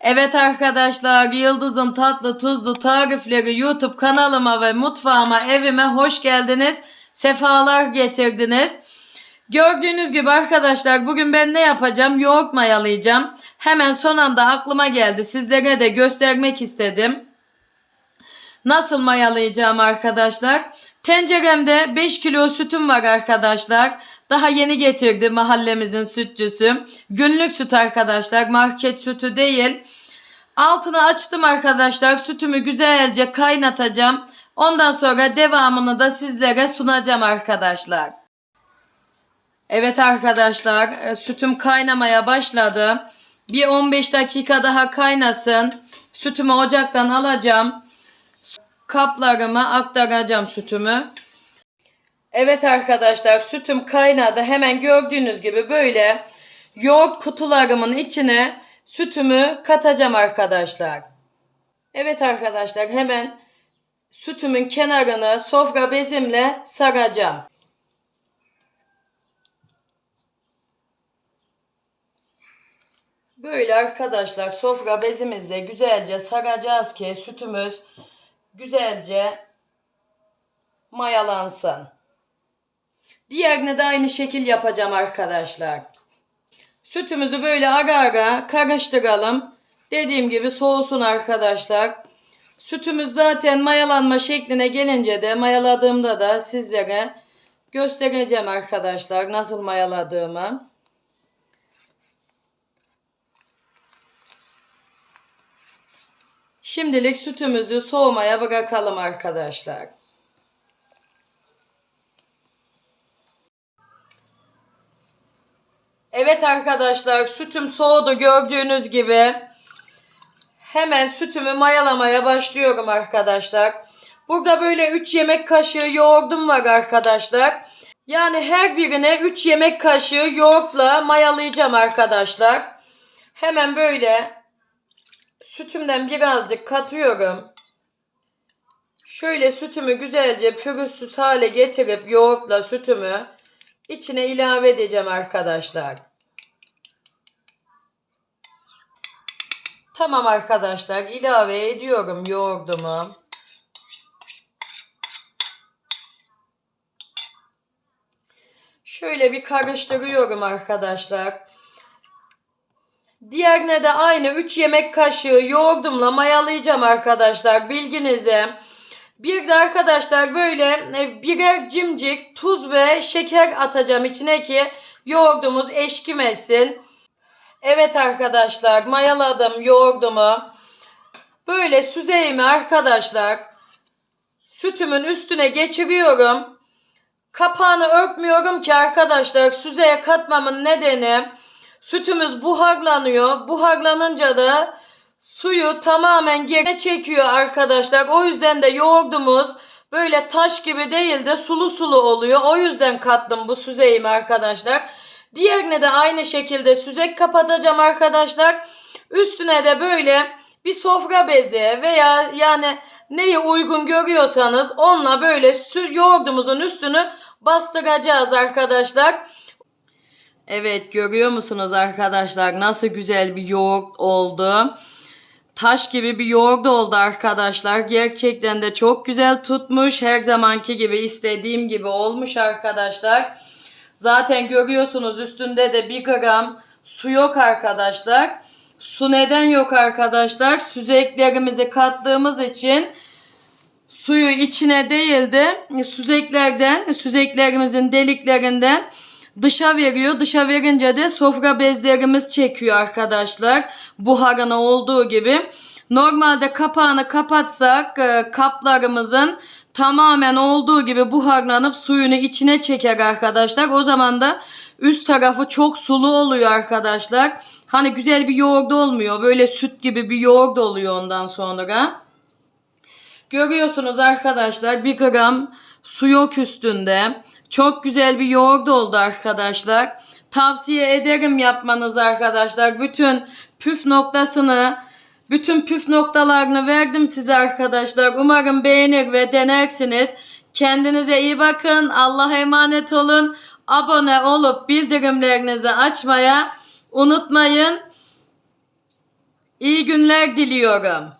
Evet arkadaşlar Yıldız'ın tatlı tuzlu tarifleri YouTube kanalıma ve mutfağıma evime hoş geldiniz. Sefalar getirdiniz. Gördüğünüz gibi arkadaşlar bugün ben ne yapacağım? Yoğurt mayalayacağım. Hemen son anda aklıma geldi. Sizlere de göstermek istedim. Nasıl mayalayacağım arkadaşlar? Tenceremde 5 kilo sütüm var arkadaşlar. Daha yeni getirdi mahallemizin sütçüsü. Günlük süt arkadaşlar. Market sütü değil. Altını açtım arkadaşlar. Sütümü güzelce kaynatacağım. Ondan sonra devamını da sizlere sunacağım arkadaşlar. Evet arkadaşlar e, sütüm kaynamaya başladı. Bir 15 dakika daha kaynasın. Sütümü ocaktan alacağım. Kaplarıma aktaracağım sütümü. Evet arkadaşlar sütüm kaynadı. Hemen gördüğünüz gibi böyle yoğurt kutularımın içine sütümü katacağım arkadaşlar. Evet arkadaşlar hemen sütümün kenarını sofra bezimle saracağım. Böyle arkadaşlar sofra bezimizle güzelce saracağız ki sütümüz güzelce mayalansın. Diğerini de aynı şekil yapacağım arkadaşlar. Sütümüzü böyle ara ara karıştıralım. Dediğim gibi soğusun arkadaşlar. Sütümüz zaten mayalanma şekline gelince de mayaladığımda da sizlere göstereceğim arkadaşlar nasıl mayaladığımı. Şimdilik sütümüzü soğumaya bırakalım arkadaşlar. Evet arkadaşlar sütüm soğudu gördüğünüz gibi. Hemen sütümü mayalamaya başlıyorum arkadaşlar. Burada böyle 3 yemek kaşığı yoğurdum var arkadaşlar. Yani her birine 3 yemek kaşığı yoğurtla mayalayacağım arkadaşlar. Hemen böyle sütümden birazcık katıyorum. Şöyle sütümü güzelce pürüzsüz hale getirip yoğurtla sütümü içine ilave edeceğim arkadaşlar. Tamam arkadaşlar ilave ediyorum yoğurdumu. Şöyle bir karıştırıyorum arkadaşlar. Diğerine de aynı 3 yemek kaşığı yoğurdumla mayalayacağım arkadaşlar bilginize. Bir de arkadaşlar böyle e, birer cimcik tuz ve şeker atacağım içine ki yoğurdumuz eşkimesin. Evet arkadaşlar mayaladım yoğurdumu. Böyle süzeyimi arkadaşlar sütümün üstüne geçiriyorum. Kapağını örtmüyorum ki arkadaşlar süzeye katmamın nedeni sütümüz buharlanıyor. Buharlanınca da suyu tamamen geri çekiyor arkadaşlar. O yüzden de yoğurdumuz böyle taş gibi değil de sulu sulu oluyor. O yüzden kattım bu süzeyimi arkadaşlar. Diğerine de aynı şekilde süzek kapatacağım arkadaşlar. Üstüne de böyle bir sofra bezi veya yani neyi uygun görüyorsanız onunla böyle yoğurdumuzun üstünü bastıracağız arkadaşlar. Evet görüyor musunuz arkadaşlar nasıl güzel bir yoğurt oldu. Taş gibi bir yoğurt oldu arkadaşlar. Gerçekten de çok güzel tutmuş. Her zamanki gibi istediğim gibi olmuş arkadaşlar. Zaten görüyorsunuz üstünde de bir gram su yok arkadaşlar. Su neden yok arkadaşlar? Süzeklerimizi kattığımız için suyu içine değil de süzeklerden, süzeklerimizin deliklerinden dışa veriyor. Dışa verince de sofra bezlerimiz çekiyor arkadaşlar. Buharına olduğu gibi. Normalde kapağını kapatsak e, kaplarımızın tamamen olduğu gibi buharlanıp suyunu içine çeker arkadaşlar. O zaman da üst tarafı çok sulu oluyor arkadaşlar. Hani güzel bir yoğurt olmuyor. Böyle süt gibi bir yoğurt oluyor ondan sonra. Görüyorsunuz arkadaşlar bir gram su yok üstünde. Çok güzel bir yoğurt oldu arkadaşlar. Tavsiye ederim yapmanız arkadaşlar. Bütün püf noktasını, bütün püf noktalarını verdim size arkadaşlar. Umarım beğenir ve denersiniz. Kendinize iyi bakın. Allah'a emanet olun. Abone olup bildirimlerinizi açmaya unutmayın. İyi günler diliyorum.